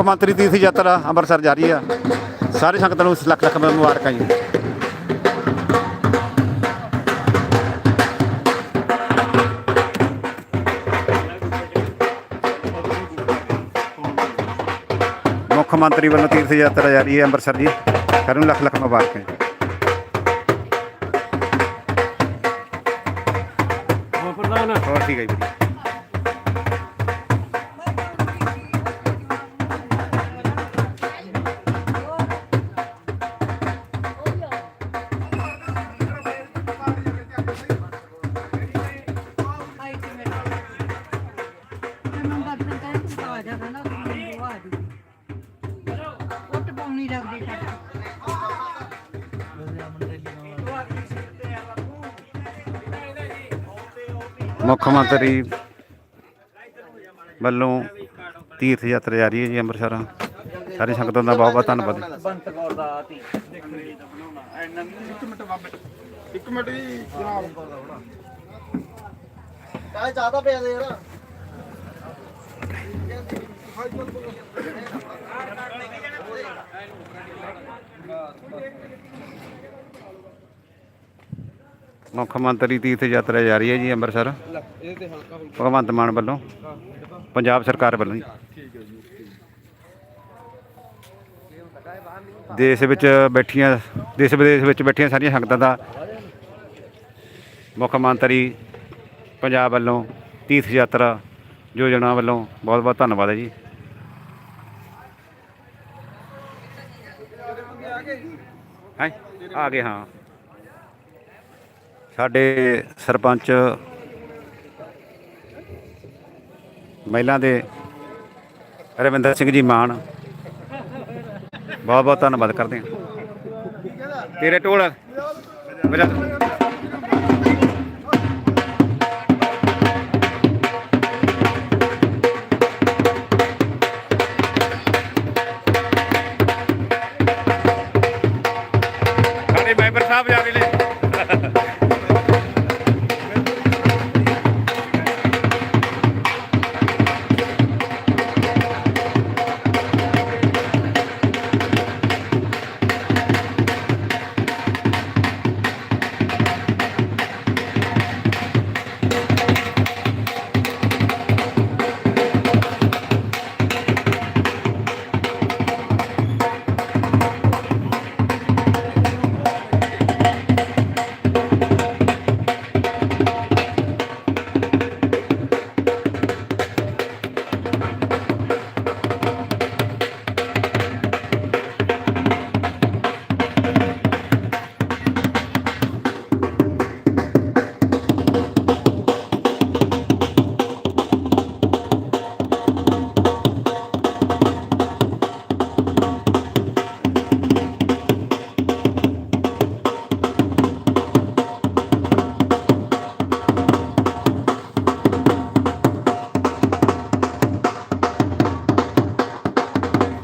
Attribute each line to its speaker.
Speaker 1: ਮੰਤਰੀ ਤੀਰਥ ਯਾਤਰਾ ਅੰਮ੍ਰਿਤਸਰ ਜਾਰੀ ਆ। ਸਾਰੇ ਸੰਗਤਾਂ ਨੂੰ ਲੱਖ ਲੱਖ ਮੁਬਾਰਕਾਂ ਜੀ। ਮੁੱਖ ਮੰਤਰੀ ਵੱਲੋਂ ਤੀਰਥ ਯਾਤਰਾ ਜਾਰੀ ਹੈ ਅੰਮ੍ਰਿਤਸਰ ਜੀ। ਸਾਰਿਆਂ ਨੂੰ ਲੱਖ ਲੱਖ ਮੁਬਾਰਕਾਂ ਜੀ।
Speaker 2: ਹੋਰ
Speaker 1: ਠੀਕ ਹੈ ਜੀ। ਮੁੱਖ ਮੰਤਰੀ ਵੱਲੋਂ ਤੀਰਥ ਯਾਤਰਾ ਜਾਰੀ ਹੈ ਜੀ ਅੰਮ੍ਰਿਤਸਰ। ਸਾਰੀ ਸੰਗਤਾਂ ਦਾ ਬਹੁਤ ਬਹੁਤ ਧੰਨਵਾਦ
Speaker 2: ਬੰਤ ਕੌਰ ਦਾ ਧੀ
Speaker 3: ਇੱਕ ਮਿੰਟ ਜੀ ਜਨਾਬ।
Speaker 4: ਕਾਹ ਚਾਹਤਾ ਪਿਆ ਦੇ ਯਾਰ।
Speaker 1: ਮੁੱਖ ਮੰਤਰੀ ਤੀਰਥ ਯਾਤਰਾ ਜਾਰੀ ਹੈ ਜੀ ਅੰਮ੍ਰਿਤਸਰ। ਭਗਵੰਤ ਮਾਨ ਵੱਲੋਂ। ਪੰਜਾਬ ਸਰਕਾਰ ਵੱਲੋਂ ਜੀ। ਦੇਸ਼ ਵਿੱਚ ਬੈਠੀਆਂ ਦੇਸ਼ ਵਿਦੇਸ਼ ਵਿੱਚ ਬੈਠੀਆਂ ਸਾਰੀਆਂ ਸੰਗਤਾਂ ਦਾ ਮੁੱਖ ਮੰਤਰੀ ਪੰਜਾਬ ਵੱਲੋਂ ਤੀਰਥ ਯਾਤਰਾ ਯੋਜਨਾ ਵੱਲੋਂ ਬਹੁਤ ਬਹੁਤ ਧੰਨਵਾਦ ਹੈ ਜੀ। ਹੈ? ਆ ਗਏ, ਹਾਂ। ਸਾਡੇ ਸਰਪੰਚ ਮਹਿਲਾ ਦੇ ਰਵਿੰਦਰ ਸਿੰਘ ਜੀ ਮਾਨ ਬਹੁਤ ਬਹੁਤ ਧੰਨਵਾਦ ਕਰਦੇ ਹਾਂ। ਤੇਰੇ ਢੋਲ ਮੇਰਾ Hallelujah.